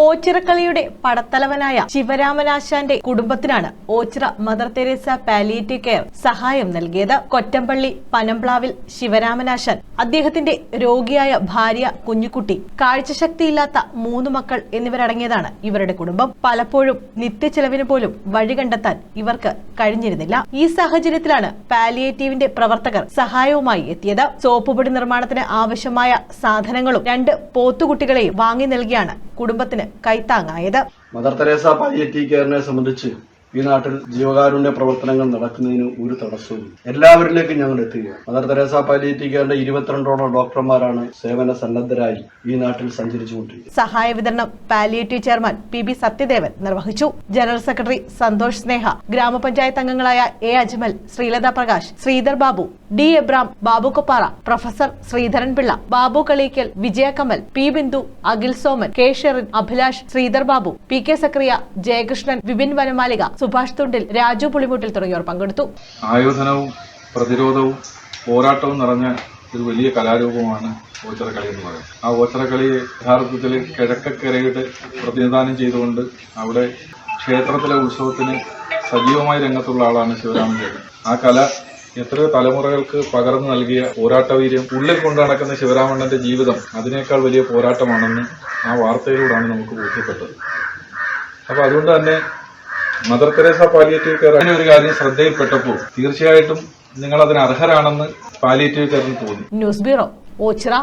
ഓച്ചിറക്കളിയുടെ പടത്തലവനായ ശിവരാമനാശാന്റെ കുടുംബത്തിനാണ് Ochira mother Teresa palliative care സഹായം നൽകിയത്. കൊറ്റമ്പള്ളി പനംപ്ലാവിൽ ശിവരാമനാശാൻ അദ്ദേഹത്തിന്റെ രോഗിയായ ഭാര്യ കുഞ്ഞുകുട്ടി കാഴ്ചശക്തിയില്ലാത്ത മൂന്ന് മക്കൾ എന്നിവരടങ്ങിയതാണ് ഇവരുടെ കുടുംബം. പലപ്പോഴും നിത്യച്ചെലവിന് പോലും വഴി കണ്ടെത്താൻ ഇവർക്ക് കഴിഞ്ഞിരുന്നില്ല. ഈ സാഹചര്യത്തിലാണ് പാലിയേറ്റീവിന്റെ പ്രവർത്തകർ സഹായവുമായി എത്തിയത്. സോപ്പുപൊടി നിർമ്മാണത്തിന് ആവശ്യമായ സാധനങ്ങളും രണ്ട് പോത്തുകുട്ടികളെയും വാങ്ങി നൽകിയാണ് കുടുംബത്തിന് കൈത്താങ്ങായത്. മദർ തെരേസ പാലിയേറ്റീവ് കെയറിനെ സംബന്ധിച്ച് ഈ നാട്ടിൽ ജീവകാരുണ്യ പ്രവർത്തനങ്ങൾ നടക്കുന്നതിന് ഒരു തടസ്സവും എല്ലാവരിലേക്കും ഞങ്ങൾ എത്തുക. മദർ തെരേസ പാലിയേറ്റിക്കാരുടെ ഇരുപത്തിരണ്ടോളം ഡോക്ടർമാരാണ് സേവന സന്നദ്ധരായി ഈ നാട്ടിൽ സഞ്ചരിച്ചുകൊണ്ടിരിക്കുന്നത്. സഹായ വിതരണം palliative chairman P B Sathyadevan നിർവഹിച്ചു. ജനറൽ സെക്രട്ടറി സന്തോഷ് സ്നേഹ ഗ്രാമപഞ്ചായത്ത് അംഗങ്ങളായ A Ajmal Sreelatha Prakash Sreedhar Babu D Ebram Babu Koppara professor Sreedharan Pillai Babu Kalikkal Vijayakamal P Bindu Akhil Soman K Sherin Abhilash Sreedhar Babu P K Sakriya Jayakrishnan Vipin Vanamalika Subhash Thundil Raju Pulimuttil തുടങ്ങിയവർ പങ്കെടുത്തു. ആയോധനവും പ്രതിരോധവും പോരാട്ടവും നിറഞ്ഞ ഒരു വലിയ കലാരൂപമാണ് ഓച്ചറക്കളി എന്ന് പറയുന്നത്. ആ ഓച്ചറക്കളി യഥാർത്ഥത്തിൽ കിഴക്കക്കരയുടെ പ്രതിനിധാനം ചെയ്തുകൊണ്ട് അവിടെ ക്ഷേത്രത്തിലെ ഉത്സവത്തിന് സജീവമായി രംഗത്തുള്ള ആളാണ് ശിവരാമൻ ചേട്ടൻ. ആ കല എത്രയോ തലമുറകൾക്ക് പകർന്നു നൽകിയ പോരാട്ടവീര്യം ഉള്ളിൽ കൊണ്ടു നടക്കുന്ന ശിവരാമണ്ണന്റെ ജീവിതം അതിനേക്കാൾ വലിയ പോരാട്ടമാണെന്ന് ആ വാർത്തയിലൂടെയാണ് നമുക്ക് ബോധ്യപ്പെട്ടത്. അപ്പൊ അതുകൊണ്ട് തന്നെ മദർ തെരേസ പാലിയേറ്റീവ് കെയർ അങ്ങനെ ഒരു കാര്യം ശ്രദ്ധയിൽപ്പെട്ടപ്പോൾ തീർച്ചയായിട്ടും നിങ്ങൾ അതിന് അർഹരാണെന്ന് പാലിയേറ്റീവ് കെയറിന് തോന്നി. News bureau Ochira.